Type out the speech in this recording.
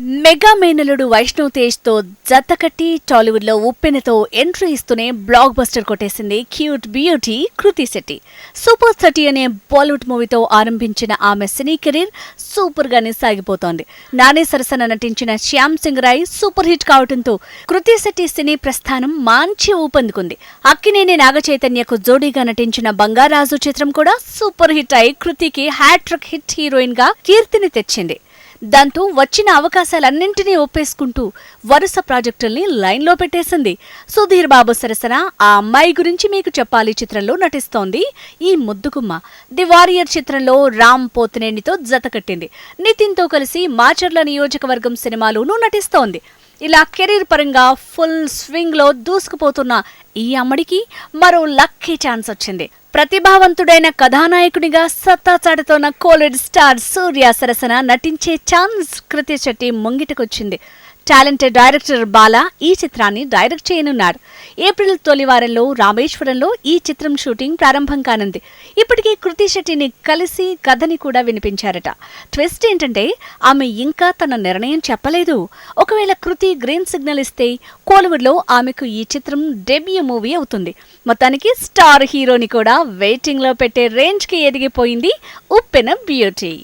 Mega మేనలుడు Vaishnav తేజ్తో జతకట్టి టాలీవుడ్లో ఉప్పెనతో ఎంట్రీ ఇస్తూనే బ్లాక్ బస్టర్ కొట్టేసింది cute beauty Krithi Shetty. Super thirty అనే బాలీవుడ్ మూవీతో ఆరంభించిన ఆమె సినీ కెరీర్ సూపర్ గానే సాగిపోతోంది. నాని సరసన నటించిన శ్యామ్ సింగ్ రాయ్ సూపర్ హిట్ కావడంతో కృతి శెట్టి సినీ ప్రస్థానం మంచి ఊపందుకుంది. అక్కినేని నాగచైతన్యకు జోడీగా నటించిన బంగారాజు చిత్రం కూడా సూపర్ హిట్ అయి కృతికి హ్యాట్రిక్ హిట్ హీరోయిన్గా కీర్తిని తెచ్చింది. దాంతో వచ్చిన అవకాశాలన్నింటినీ ఒప్పేసుకుంటూ వరుస ప్రాజెక్టుల్ని లైన్లో పెట్టేసింది. సుధీర్ బాబు సరసన ఆ అమ్మాయి గురించి మీకు చెప్పాలి చిత్రంలో నటిస్తోంది ఈ ముద్దుగుమ్మ. ది వారియర్ చిత్రంలో రామ్ పోతనేనితో జతకట్టింది నితిన్తో కలిసి మాచర్ల నియోజకవర్గం సినిమాలోనూ నటిస్తోంది. ఇలా కెరీర్ పరంగా ఫుల్ స్వింగ్లో దూసుకుపోతున్న ఈ అమ్మడికి మరో లక్కీ ఛాన్స్ వచ్చింది. ప్రతిభావంతుడైన కథానాయకునిగా సత్తా చాటుతోన్న కోలెడ్ స్టార్ సూర్య సరసన నటించే ఛాన్స్ కృతి శెట్టి ముంగిటకొచ్చింది. టాలెంటెడ్ డైరెక్టర్ బాలా ఈ చిత్రాన్ని డైరెక్ట్ చేయనున్నాడు. ఏప్రిల్ తొలి వారంలో రామేశ్వరంలో ఈ చిత్రం షూటింగ్ ప్రారంభం కానుంది. ఇప్పటికే కృతి శెట్టిని కలిసి కథని కూడా వినిపించారట. ట్విస్ట్ ఏంటంటే ఆమె ఇంకా తన నిర్ణయం చెప్పలేదు. ఒకవేళ కృతి గ్రీన్ సిగ్నల్ ఇస్తే కోలీవుడ్లో ఆమెకు ఈ చిత్రం డెబ్యూ మూవీ అవుతుంది. మొత్తానికి స్టార్ హీరోని కూడా వెయిటింగ్లో పెట్టే రేంజ్కి ఎదిగిపోయింది ఉప్పెన బ్యూటీ.